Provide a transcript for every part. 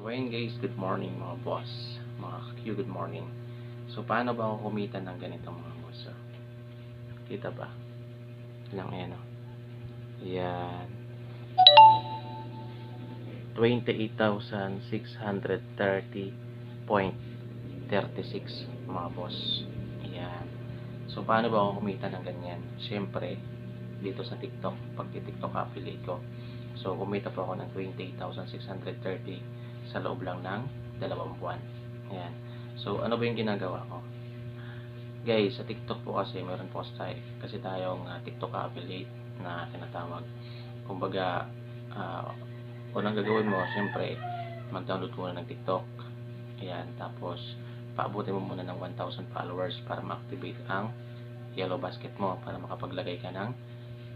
So ayun guys, good morning mga boss. Mga Q, good morning. So paano ba ako kumita ng ganito mga boss? So, kita ba? Lang ayan o. Yan. 28,630.36 mga boss. Yan. So paano ba ako kumita ng ganyan? Siyempre, dito sa TikTok, pag TikTok affiliate ko. So kumita po ako ng 28,630 sa loob lang ng dalawang buwan. Ayan. So ano ba yung ginagawa ko? Guys, sa TikTok po kasi meron po tayo, kasi tayong uh, TikTok affiliate na tinatawag. Kumbaga, uh, unang gagawin mo, siyempre, mag-download muna ng TikTok. Ayan, tapos paabutin mo muna ng 1,000 followers para ma-activate ang yellow basket mo para makapaglagay ka ng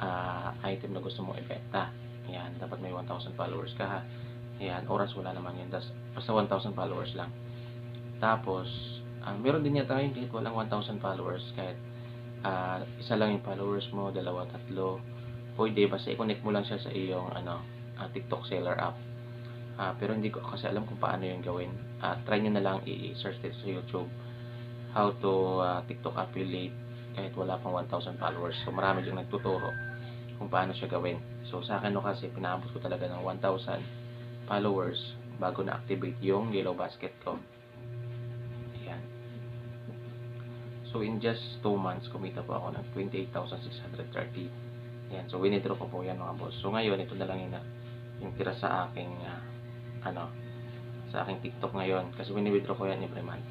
uh, item na gusto mong ibenta. Ayan, dapat may 1,000 followers ka ha. Ayan, oras wala naman yun. Das, basta 1,000 followers lang. Tapos, uh, meron din yata ngayon kahit walang 1,000 followers. Kahit uh, isa lang yung followers mo, dalawa, tatlo. Pwede, basta i-connect mo lang siya sa iyong ano, uh, TikTok seller app. Uh, pero hindi ko kasi alam kung paano yung gawin. Uh, try nyo na lang i-search dito sa YouTube how to uh, TikTok affiliate kahit wala pang 1,000 followers. So marami diyang nagtuturo kung paano siya gawin. So sa akin no kasi pinabot ko talaga ng 1,000 followers bago na-activate yung yellow basket ko. Ayan. So in just 2 months, kumita po ako ng 28,630. Ayan. So winidraw ko po yan mga boss. So ngayon, ito na lang yung, yung tira sa aking uh, ano, sa aking TikTok ngayon. Kasi wini-withdraw ko yan every month.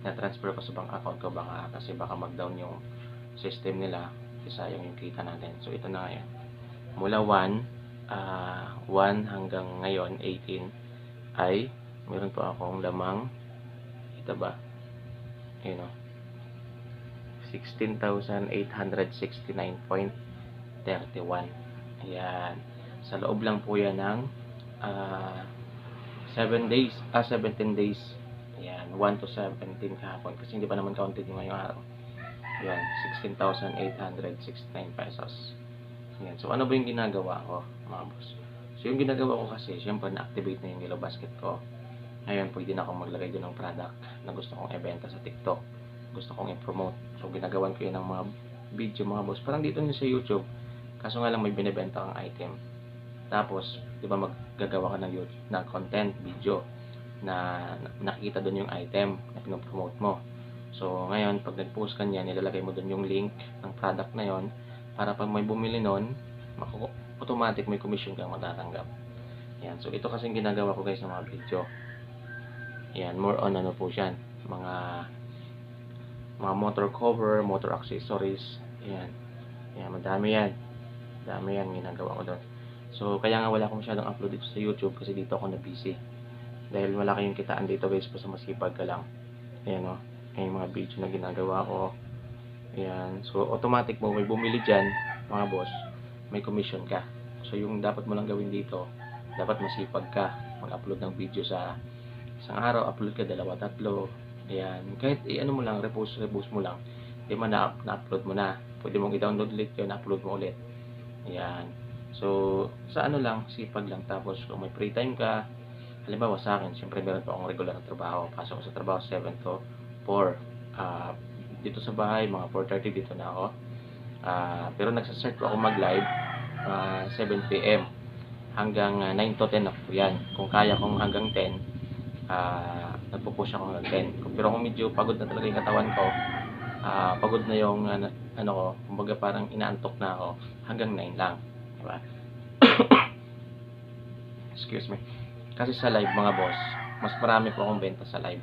Na-transfer ko sa bank account ko baka kasi baka mag-down yung system nila. Kasi sayang yung kita natin. So ito na ngayon. Mula 1, uh, 1 hanggang ngayon, 18, ay meron po akong lamang, ito ba? Ayun o. 16,869.31. Ayan. Sa loob lang po yan ng uh, 7 days, ah 17 days. Ayan, 1 to 17 kahapon kasi hindi pa naman counted yung ngayong araw. Ayan, 16,869 pesos. Ayan, so ano ba yung ginagawa ko, mga boss? So yung ginagawa ko kasi, syempre na-activate na yung yellow basket ko. Ngayon, pwede na akong maglagay doon ng product na gusto kong ibenta sa TikTok. Gusto kong i-promote. So ginagawan ko yun ng mga video, mga boss. Parang dito nyo sa YouTube. Kaso nga lang may binibenta kang item. Tapos, di ba maggagawa ka ng, YouTube, ng content, video, na nakikita doon yung item na pinopromote mo. So, ngayon, pag nag-post ka niya, nilalagay mo doon yung link ng product na yon para pag may bumili nun, automatic may commission kang matatanggap. Yan. So, ito kasing ginagawa ko guys ng mga video. Yan. More on ano po siya. Mga mga motor cover, motor accessories. Yan. Yan. Madami yan. Madami yan ginagawa ko doon. So, kaya nga wala akong masyadong upload dito sa YouTube kasi dito ako na busy. Dahil malaki yung kitaan dito guys, basta masipag ka lang. Ayan o. Oh. Ayan yung mga video na ginagawa ko. Ayan. So, automatic mo, may bumili dyan, mga boss, may commission ka. So, yung dapat mo lang gawin dito, dapat masipag ka mag-upload ng video sa isang araw, upload ka dalawa, tatlo. Ayan. Kahit, eh, ano mo lang, repost, repost mo lang. Di man na-upload mo na. Pwede mong i-download ulit yun, na-upload mo ulit. Ayan. So, sa ano lang, sipag lang. Tapos, kung may free time ka, halimbawa sa akin, siyempre meron pa akong regular na trabaho. Pasok sa trabaho 7 to 4. Uh, dito sa bahay, mga 4.30 dito na ako. Uh, pero nagsasart ko ako mag-live uh, 7pm hanggang uh, 9 to 10 ako yan. Kung kaya kong hanggang 10, uh, nagpo-push ako hanggang 10. Pero kung medyo pagod na talaga yung katawan ko, uh, pagod na yung uh, ano ko, kumbaga parang inaantok na ako, hanggang 9 lang. Diba? Excuse me. Kasi sa live mga boss, mas marami po akong benta sa live.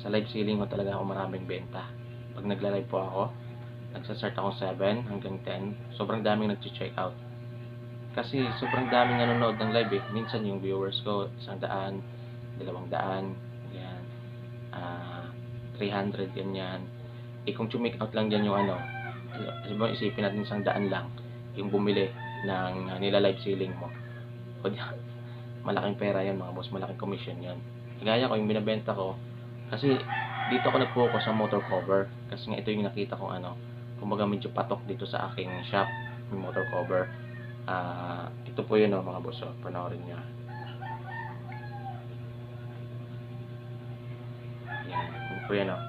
Sa live selling ko talaga ako maraming benta. Pag nagla-live po ako, nagsasart ako 7 hanggang 10, sobrang daming nag-check out. Kasi sobrang daming nanonood ng live eh. Minsan yung viewers ko, isang daan, dalawang daan, yan, uh, 300, ganyan. Eh kung chumik out lang dyan yung ano, sabi isipin natin isang daan lang, yung bumili ng uh, nila live selling mo. O, malaking pera yan mga boss, malaking commission yan. Gaya ko yung binabenta ko, kasi dito ako nag-focus sa motor cover. Kasi nga ito yung nakita kong ano kumbaga medyo patok dito sa aking shop yung motor cover. Uh, ito po yun o mga boss o, panoorin nyo yan yun po yun oh. o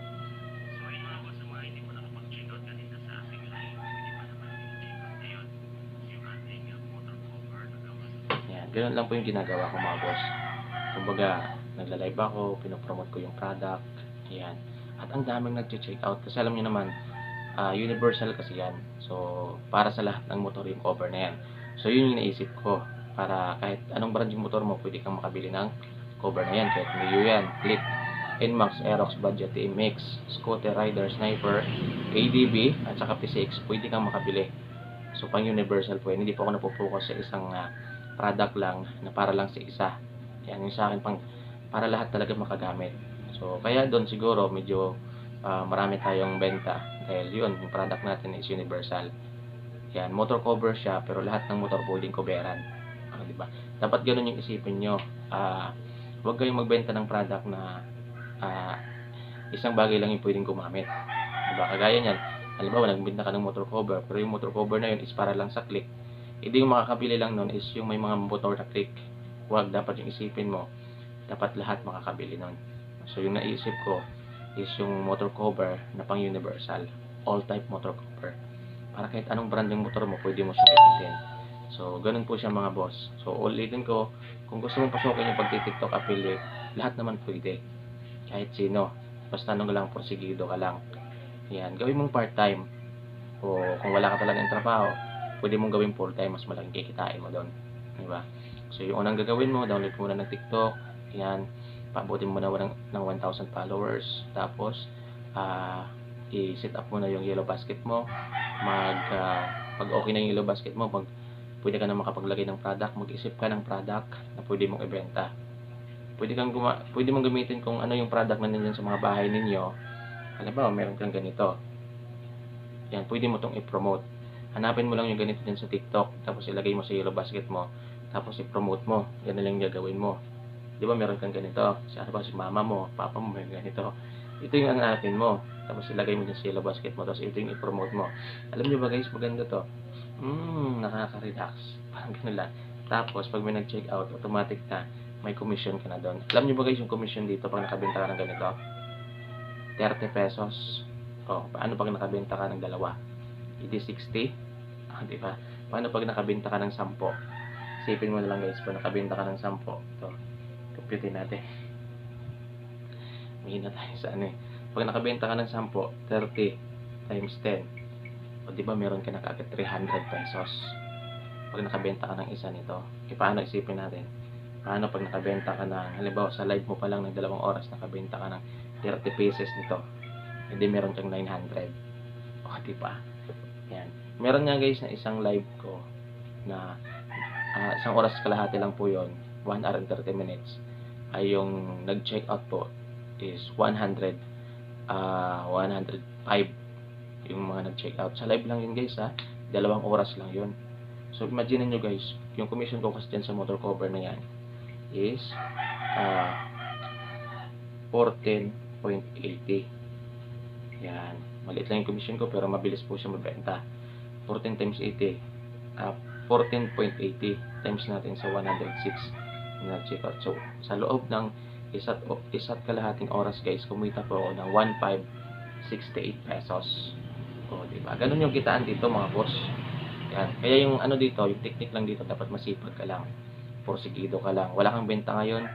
yan ganun lang po yung ginagawa ko mga boss. Kumbaga naglalive ako pinopromote ko yung product yan. At ang daming nag-check out kasi alam niyo naman, ah, universal kasi yan. So, para sa lahat ng motor yung cover na yan. So, yun yung naisip ko. Para kahit anong brand yung motor mo, pwede kang makabili ng cover na yan. Kahit Mio yan, Click, NMAX, Aerox, Budget, TMX, Scooter, Rider, Sniper, ADB, at saka PCX, pwede kang makabili. So, pang universal po yan. Hindi po ako napopokus sa isang ah, product lang na para lang sa isa. Yan yung sa akin pang para lahat talaga makagamit. So, kaya doon siguro medyo ah, marami tayong benta dahil yun, yung product natin is universal. Yan, motor cover siya pero lahat ng motor pwedeng coveran. Ah, di ba? Dapat ganun yung isipin nyo. Ah, huwag kayong magbenta ng product na ah, isang bagay lang yung pwedeng gumamit. Diba? Kagaya niyan, halimbawa nagbenta ka ng motor cover pero yung motor cover na yun is para lang sa click. Hindi yung makakabili lang nun is yung may mga motor na click. Huwag, dapat yung isipin mo, dapat lahat makakabili nun. So yung naisip ko is yung motor cover na pang universal. All type motor cover. Para kahit anong brand yung motor mo, pwede mo siyang gamitin. So, ganun po siya mga boss. So, ulitin ko, kung gusto mong pasukin yung pagti-TikTok affiliate, lahat naman pwede. Kahit sino. Basta nung lang, porsigido ka lang. Yan, gawin mong part-time. O kung wala ka talagang trabaho, pwede mong gawin full-time, mas malaking kikitain mo doon. Diba? So, yung unang gagawin mo, download mo na ng TikTok. Yan, pabutin mo na ng, ng 1,000 followers. Tapos, ah, i-set up mo na yung yellow basket mo. Mag, ah, pag okay na yung yellow basket mo, mag, pwede ka na makapaglagay ng product, mag-isip ka ng product na pwede mong ibenta. Pwede kang guma pwede mong gamitin kung ano yung product na nandiyan sa mga bahay ninyo. Halimbawa, meron kang ganito. Yan, pwede mo tong i-promote. Hanapin mo lang yung ganito din sa TikTok, tapos ilagay mo sa yellow basket mo, tapos i-promote mo. Yan na lang gagawin mo. Di ba meron kang ganito? Si ano ba, si mama mo, papa mo, may ganito. Ito yung hanapin mo. Tapos ilagay mo din sa yellow basket mo, tapos ito yung i-promote mo. Alam niyo ba guys, maganda to. Hmm, nakaka-relax. Parang ganun lang. Tapos, pag may nag-check out, automatic na may commission ka na doon. Alam niyo ba guys yung commission dito pag nakabenta ka ng ganito? 30 pesos. Oh, paano pag nakabenta ka ng dalawa? Hindi 60? Ah, di ba? Paano pag nakabenta ka ng 10? Isipin mo na lang guys, pag nakabenta ka ng 10, ito, compute natin. Mahina tayo sa ano eh. Pag nakabenta ka ng 10, 30 times 10. O di ba meron ka na kaagad 300 pesos. Pag nakabenta ka ng isa nito, e paano isipin natin? Paano pag nakabenta ka ng, halimbawa sa live mo pa lang ng dalawang oras, nakabenta ka ng 30 pieces nito, hindi meron kang 900. O, di ba? Yan. Meron nga guys na isang live ko na ah, isang oras kalahati lang po yon 1 hour and 30 minutes. Ay yung nag-check out po is 100 ah 105 yung mga nag-check out. Sa live lang yun guys ha? Dalawang oras lang yun. So imagine nyo guys yung commission ko kasi dyan sa motor cover na yan is ah 14.80 yan. Maliit lang yung commission ko pero mabilis po siya mabenta 14 times 80 ah 14.80 times natin sa 106 na check out. So sa loob ng isa't, isa't kalahating oras guys kumita po ako ng 1,568 pesos. O diba? Ganun yung kitaan dito mga boss. Yan. Kaya yung ano dito yung technique lang dito dapat masipag ka lang. Porsigido ka lang. Wala kang benta ngayon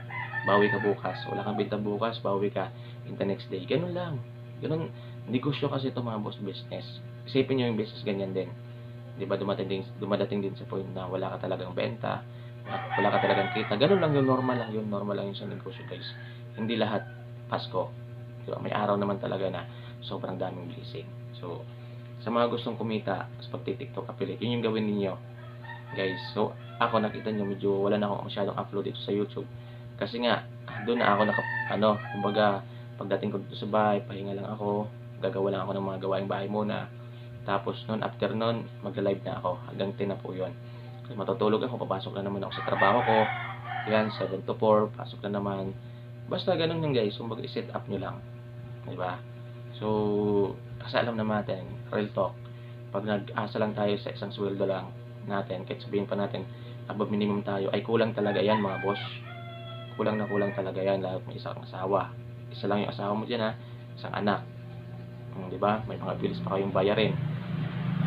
bawi ka bukas. Wala kang benta bukas bawi ka in the next day. Ganun lang. Ganun negosyo kasi ito mga boss business. Isipin nyo yung business ganyan din. Di ba dumating din, dumadating din sa point na wala ka talagang benta wala ka talagang kita. Ganun lang yung normal lang. Yun normal lang yung sa negosyo guys. Hindi lahat Pasko. Di ba? may araw naman talaga na sobrang daming blessing. So sa mga gustong kumita sa pagti-tiktok affiliate yun yung gawin ninyo guys. So ako nakita nyo medyo wala na akong masyadong upload dito sa YouTube. Kasi nga doon na ako naka ano kumbaga pagdating ko dito sa bahay pahinga lang ako gagawa lang ako ng mga gawaing bahay muna. Tapos noon after noon magla-live na ako. Hanggang 10 na po yun kasi matutulog ako papasok na naman ako sa trabaho ko yan 7 to 4 pasok na naman basta ganun yung guys kumbaga i-set up nyo lang di ba so kasi alam naman natin real talk pag nag-asa lang tayo sa isang sweldo lang natin kahit sabihin pa natin above minimum tayo ay kulang talaga yan mga boss kulang na kulang talaga yan lalo may isang asawa isa lang yung asawa mo dyan ha isang anak. Hmm, di ba? May mga bills pa kayong bayarin.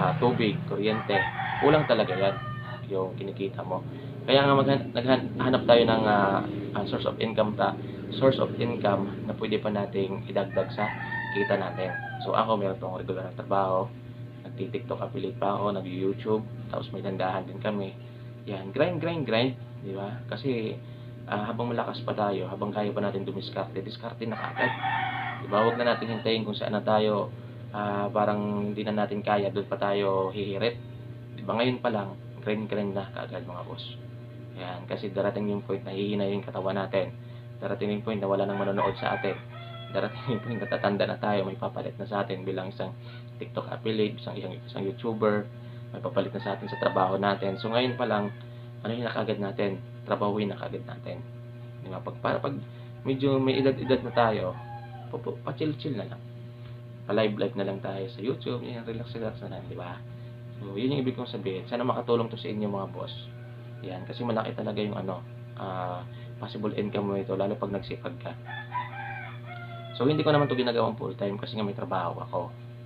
Ah, tubig, kuryente. Kulang talaga yan yung kinikita mo. Kaya nga naghanap tayo ng ah, source of income ta, source of income na pwede pa nating idagdag sa kita natin. So ako meron tong regular na trabaho, nagti-TikTok affiliate pa ako, nag-YouTube, tapos may tandahan din kami. Yan, grind, grind, grind, di ba? Kasi ah, habang malakas pa tayo, habang kaya pa natin dumiskarte, diskarte na kagad. Di ba? Huwag na natin hintayin kung saan na tayo ah, parang hindi na natin kaya, doon pa tayo hihirit. Di ba? Ngayon pa lang, grind na kagad mga boss. Yan, kasi darating yung point na hihina yung katawan natin. Darating yung point na wala nang manonood sa atin. Darating yung point na tatanda na tayo, may papalit na sa atin bilang isang TikTok affiliate, isang, isang, isang YouTuber, may papalit na sa atin sa trabaho natin. So ngayon pa lang, ano yung nakagad natin? Trabahuin na kagad natin. Di ba? Pag, para pag medyo may edad-edad na tayo, pa- pa-chill-chill na lang. Pa-live-live na lang tayo sa YouTube, yan, relax-relax na lang, di ba? So, yun yung ibig kong sabihin. Sana makatulong to sa inyo mga boss. Yan, kasi malaki talaga yung ano, ah, possible income mo ito, lalo pag nagsipag ka. So, hindi ko naman to ginagawang full time kasi nga may trabaho ako.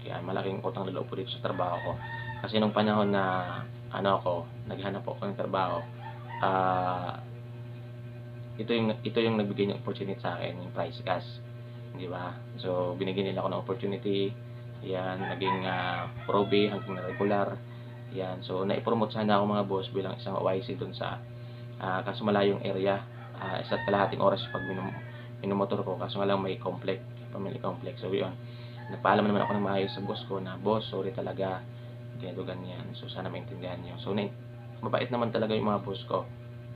Yan, malaking utang na loob po dito sa trabaho ko. Kasi nung panahon na, ano ako, naghanap ako ng trabaho, ah, ito yung ito yung nagbigay ng opportunity sa akin, yung price gas. Di ba? So, binigyan nila ako ng opportunity. Yan, naging uh, probe hanggang regular. Yan, so naipromote sana ako mga boss bilang isang OIC dun sa uh, kaso malayong area. Uh, isa't kalahating oras pag minum minumotor ko kaso nga lang may complex, family complex. So yun, nagpaalam naman ako ng maayos sa boss ko na boss, sorry talaga, ganito ganyan. So sana maintindihan niyo. So na, mabait naman talaga yung mga boss ko,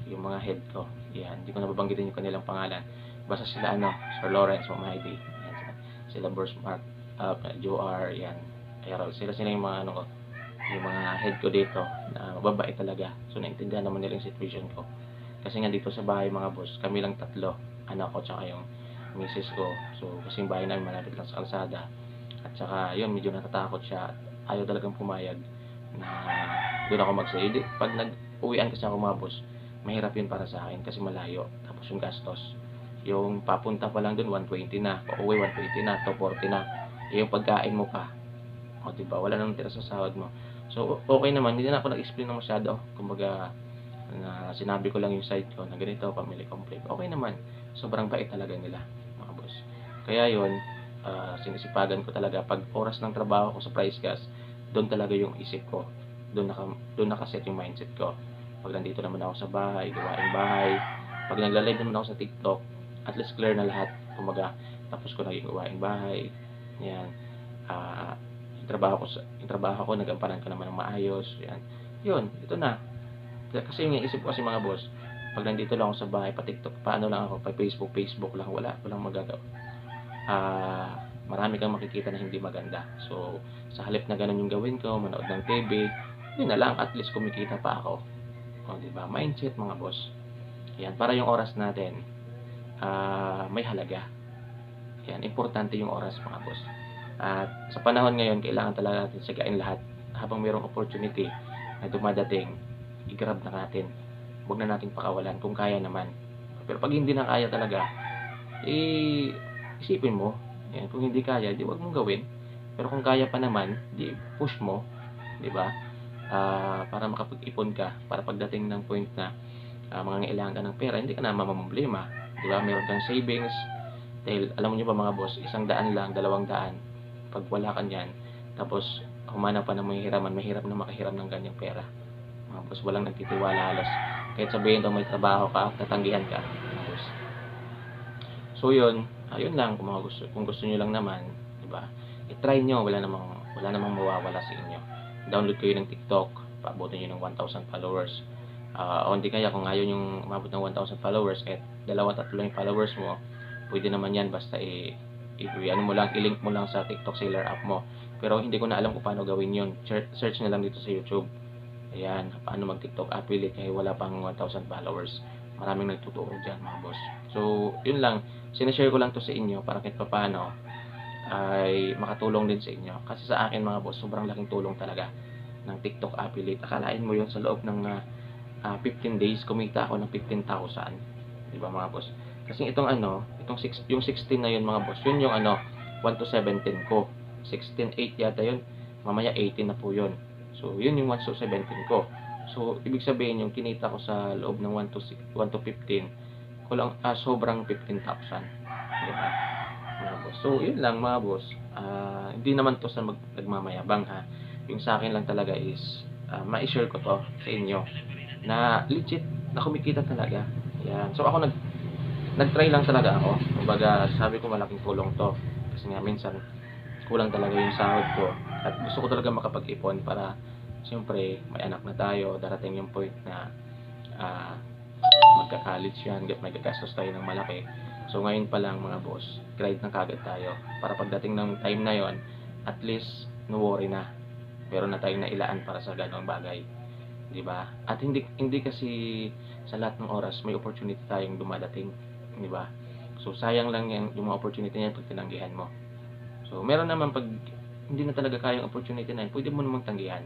yung mga head ko. Yan, hindi ko nababanggitin yung kanilang pangalan. Basta sila ano, Sir Lawrence, Ma'am Heidi, yan, sila, Boss Mark, uh, Joe R, yan, Errol. Sila sila yung mga ano ko, yung mga head ko dito na mababait talaga. So naintindihan naman nila yung situation ko. Kasi nga dito sa bahay mga boss, kami lang tatlo, anak ko tsaka yung misis ko. So kasi yung bahay namin malapit lang sa kalsada. At saka yun, medyo natatakot siya. Ayaw talagang pumayag na doon ako mag-stay. Di- Pag nag-uwian kasi ako mga boss, mahirap yun para sa akin kasi malayo. Tapos yung gastos. Yung papunta pa lang doon, 120 na. Pauwi, 120 na. 240 na. Yung pagkain mo pa. O, diba? Wala nang tira sa sahod mo. So, okay naman. Hindi na ako nag-explain na masyado. Kumbaga, na sinabi ko lang yung side ko na ganito, family conflict. Okay naman. Sobrang bait talaga nila, mga boss. Kaya yun, ah, sinisipagan ko talaga. Pag oras ng trabaho ko sa price gas, doon talaga yung isip ko. Doon naka, doon nakaset yung mindset ko. Pag nandito naman ako sa bahay, gawain bahay, pag nagla-live naman ako sa TikTok, at least clear na lahat. Kumbaga, tapos ko naging gawain bahay. Yan. Ah, yung trabaho ko, sa, yung trabaho ko, nagampanan ko naman ng maayos. Yan. Yun, ito na. Kasi yung isip ko kasi mga boss, pag nandito lang ako sa bahay, pa TikTok, paano lang ako, pa Facebook, Facebook lang, wala, walang magagawa. Ah, marami kang makikita na hindi maganda. So, sa halip na ganun yung gawin ko, manood ng TV, yun na lang, at least kumikita pa ako. O, di ba? Mindset, mga boss. Yan, para yung oras natin, ah, may halaga. Yan, importante yung oras, mga boss. At sa panahon ngayon, kailangan talaga natin sagain lahat. Habang mayroong opportunity na dumadating, i-grab na natin. Huwag na nating pakawalan kung kaya naman. Pero pag hindi na kaya talaga, eh, isipin mo. Yan, kung hindi kaya, di wag mong gawin. Pero kung kaya pa naman, di push mo, di ba? Ah, para makapag-ipon ka, para pagdating ng point na uh, mga ngailangan ka ng pera, hindi ka na mamamblema. Di ba? Meron kang savings. Dahil, alam niyo ba mga boss, isang daan lang, dalawang daan. Pag wala ka niyan, tapos humanap pa ng mga hiraman, mahirap na makahiram ng ganyang pera. Mga boss, walang nagtitiwala halos. Kahit sabihin daw may trabaho ka, tatanggihan ka. Mga boss. So yun, ayun lang kung mga gusto kung gusto niyo lang naman, 'di ba? I-try niyo, wala namang wala namang mawawala sa inyo. Download kayo ng TikTok, paabutin niyo ng 1,000 followers. Ah, o hindi kaya kung ayaw yung umabot ng 1,000 followers, kahit dalawa tatlo yung followers mo, pwede naman yan basta i, i ano mo lang, i-link mo lang sa TikTok seller app mo. Pero hindi ko na alam kung paano gawin yun. Search, search na lang dito sa YouTube. Ayan, paano mag-TikTok affiliate kahit wala pang 1,000 followers. Maraming nagtuturo dyan mga boss. So, yun lang. Sinashare ko lang to sa inyo para kahit paano ay makatulong din sa inyo. Kasi sa akin mga boss, sobrang laking tulong talaga ng TikTok affiliate. Akalain mo yun sa loob ng ah, ah, 15 days, kumita ako ng 15,000. Di ba mga boss? Kasi itong ano, itong six, yung 16 na yun mga boss, yun yung ano, 1 to 17 ko. 16, 8 yata yun. Mamaya 18 na po yun. So, yun yung 1 to 17 ko. So, ibig sabihin yung kinita ko sa loob ng 1 to, 6, 1 to 15, kulang, ah, sobrang 15,000. Diba? Mga boss. So, yun lang mga boss. Ah, hindi naman to sa mag, nagmamayabang ha. Yung sa akin lang talaga is, uh, ma-share ko to sa inyo na legit na kumikita talaga. Yan. So, ako nag, nag-try lang talaga ako. Kumbaga, sabi ko malaking tulong to. Kasi nga minsan, kulang talaga yung sahod ko. At gusto ko talaga makapag-ipon para siyempre may anak na tayo, darating yung point na ah, magka-college yan, may gagastos tayo ng malaki. So ngayon pa lang mga boss, grade na kagad tayo. Para pagdating ng time na yon, at least no worry na. Meron na tayong nailaan para sa ganong bagay. 'Di ba? At hindi hindi kasi sa lahat ng oras may opportunity tayong dumadating, 'di ba? So sayang lang yan yung mga opportunity niyan pag tinanggihan mo. So meron naman pag hindi na talaga kaya yung opportunity na yun, pwede mo namang tanggihan.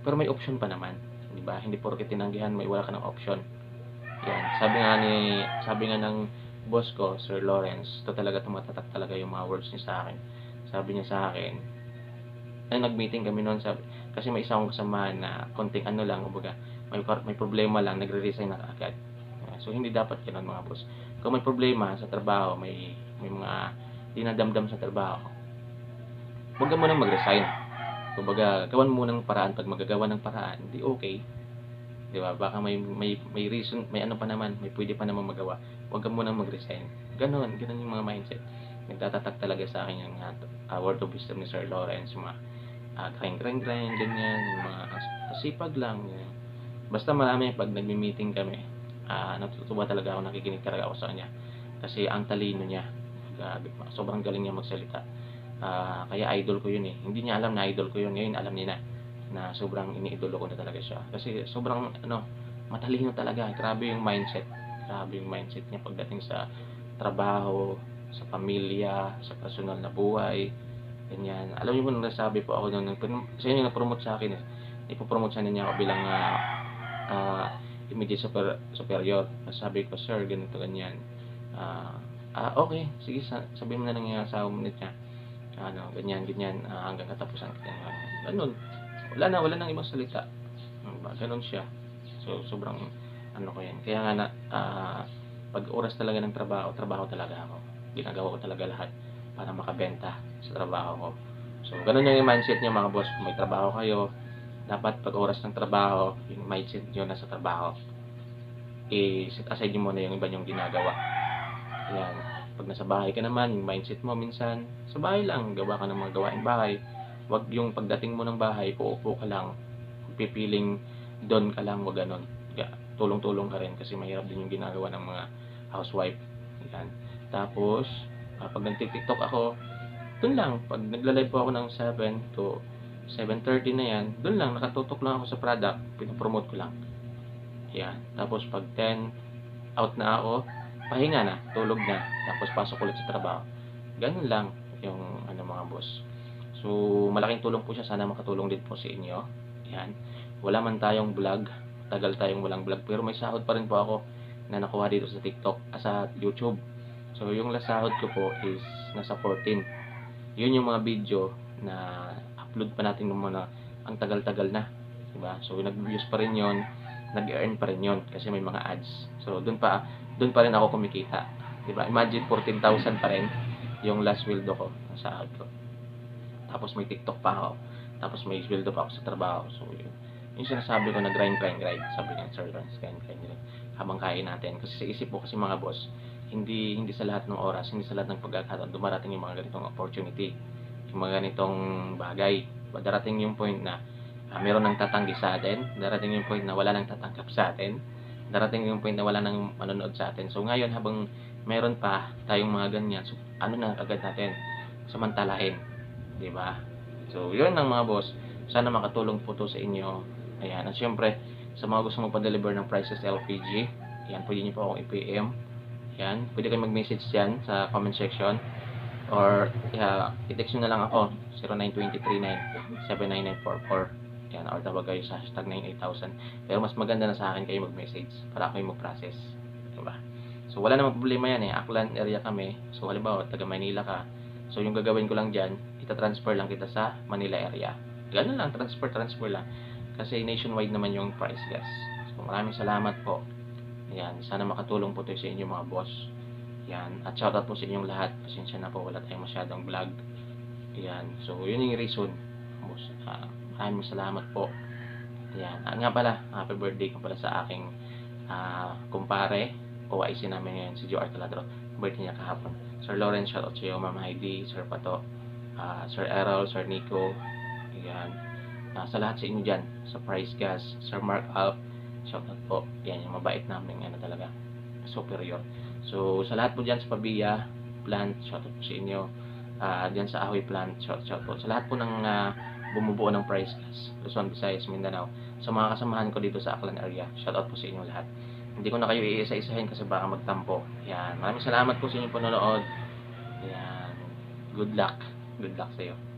Pero may option pa naman, 'di ba? Hindi porke tinanggihan may wala ka ng option. Yan, sabi nga ni sabi nga ng boss ko, Sir Lawrence, to talaga tumatatak talaga yung mga words niya sa akin. Sabi niya sa akin, ay nag-meeting kami noon sabi, kasi may isang kasamahan na konting ano lang, kumbaga, may, may problema lang, nagre-resign na agad. So, hindi dapat ganun mga boss. Kung may problema sa trabaho, may, may mga dinadamdam sa trabaho, huwag ka munang mag-resign. Kumbaga, gawan mo ng paraan. Pag magagawa ng paraan, hindi okay. Di ba? Baka may, may, may reason, may ano pa naman, may pwede pa naman magawa. Huwag ka munang mag-resign. Ganon, ganon yung mga mindset. Nagtatatak talaga sa akin yung uh, word of wisdom ni Sir Lawrence, mga uh, grind, grind, grind, ganyan, yung mga kasipag lang. Ganyan. Basta marami, pag nagmi-meeting kami, uh, natutuwa talaga ako, nakikinig talaga ako sa kanya. Kasi ang talino niya, uh, sobrang galing niya magsalita. Uh, kaya idol ko yun eh. Hindi niya alam na idol ko yun. Ngayon alam niya na na sobrang iniidolo ko na talaga siya. Kasi sobrang ano, matalino talaga. Grabe yung mindset. Grabe yung mindset niya pagdating sa trabaho, sa pamilya, sa personal na buhay. Ganyan. Alam niyo po nung nasabi po ako nung sa inyo na-promote sa akin eh. Ipopromote sa niya ako bilang uh, uh, immediate super, superior. Sabi ko, sir, ganito, ganyan. Ah, uh, uh, okay, sige, sabihin mo na lang yung asawa mo niya. Ano, ganyan, ganyan, uh, hanggang katapusan. Ganyan. Ganun wala na, wala nang ibang salita. Diba? Ganon siya. So, sobrang, ano ko yan. Kaya nga na, uh, pag oras talaga ng trabaho, trabaho talaga ako. Ginagawa ko talaga lahat para makabenta sa trabaho ko. So, ganun yung mindset niyo mga boss. Kung may trabaho kayo, dapat pag oras ng trabaho, yung mindset niyo na sa trabaho, i-set aside nyo muna yung iba nyong ginagawa. Yan. Pag nasa bahay ka naman, yung mindset mo minsan, sa bahay lang, gawa ka ng mga gawain bahay, Wag yung pagdating mo ng bahay, uupo ka lang, pipiling doon ka lang, wag ganon. Tulong-tulong ka rin kasi mahirap din yung ginagawa ng mga housewife. Yan. Tapos, uh, pag nagtitiktok ako, doon lang. Pag nagla-live po ako ng 7 to 7.30 na yan, doon lang, nakatutok lang ako sa product, pinapromote ko lang. Yan. Tapos pag 10, out na ako, pahinga na, tulog na, tapos pasok ulit sa trabaho. Ganun lang yung ano mga boss. So, malaking tulong po siya. Sana makatulong din po sa inyo. Yan. Wala man tayong vlog. Tagal tayong walang vlog. Pero may sahod pa rin po ako na nakuha dito sa TikTok, ah, sa YouTube. So, yung last sahod ko po is nasa 14. Yun yung mga video na upload pa natin ng mga ang tagal-tagal na. Diba? So, nag-views pa rin yon nag-earn pa rin yon kasi may mga ads. So, doon pa, doon pa rin ako kumikita. Diba? Imagine 14,000 pa rin yung last sweldo ko, sahod ko. Tapos may TikTok pa ako. Tapos may sweldo pa ako sa trabaho. So, yun. Yung sinasabi ko na grind, grind, grind. Sabi ng Sir Lawrence, grind, grind, grind. Habang kain natin. Kasi sa isip ko kasi mga boss, hindi hindi sa lahat ng oras, hindi sa lahat ng pagkakataon dumarating yung mga ganitong opportunity. Yung mga ganitong bagay. Darating yung point na uh, meron nang tatanggi sa atin. Darating yung point na wala nang tatanggap sa atin. Darating yung point na wala nang manonood sa atin. So ngayon habang meron pa tayong mga ganyan, so, ano na agad natin? Samantalahin 'di ba? So, 'yun ang mga boss. Sana makatulong po to sa inyo. Ayan, at syempre, sa mga gusto mo pa-deliver ng prices LPG, ayan, pwede niyo po akong i-PM. Ayan, pwede kayo mag-message diyan sa comment section or yeah, i-text na lang ako 09239-79944 yan, or tawag kayo sa hashtag 98000 pero mas maganda na sa akin kayo mag-message para ako yung mag-process diba? so wala namang problema yan eh Aklan area kami so halimbawa taga Manila ka So, yung gagawin ko lang dyan, ita-transfer lang kita sa Manila area. Ganun lang, transfer, transfer lang. Kasi nationwide naman yung price gas. So, maraming salamat po. Ayan, sana makatulong po to sa inyo mga boss. Ayan, at shoutout po sa inyong lahat. Pasensya na po, wala tayong masyadong vlog. Ayan, so yun yung reason. Ah, maraming salamat po. Ayan, ah, nga pala, happy birthday ka pala sa aking ah, kumpare. OIC namin ngayon, si Joe Artaladro. Birthday niya kahapon. Sir Lawrence, shoutout sa iyo, Ma'am Heidi, Sir Pato, ah, Sir Errol, Sir Nico. Ayan. Ah, sa lahat sa inyo dyan, sa Price Sir Mark Alp, shoutout po. Yan, yung mabait namin, ano talaga, superior. So, sa lahat po dyan sa Pabia plant, shoutout po sa inyo. Ah, dyan sa Ahoy plant, shout, shout po. Sa lahat po ng ah, bumubuo ng Price Gas, Luzon, Visayas, Mindanao. Sa mga kasamahan ko dito sa Aklan area, shoutout po sa inyo lahat. Hindi ko na kayo iisa-isahin kasi baka magtampo. Yan. Maraming salamat po sa inyong panonood. Yan. Good luck. Good luck sa iyo.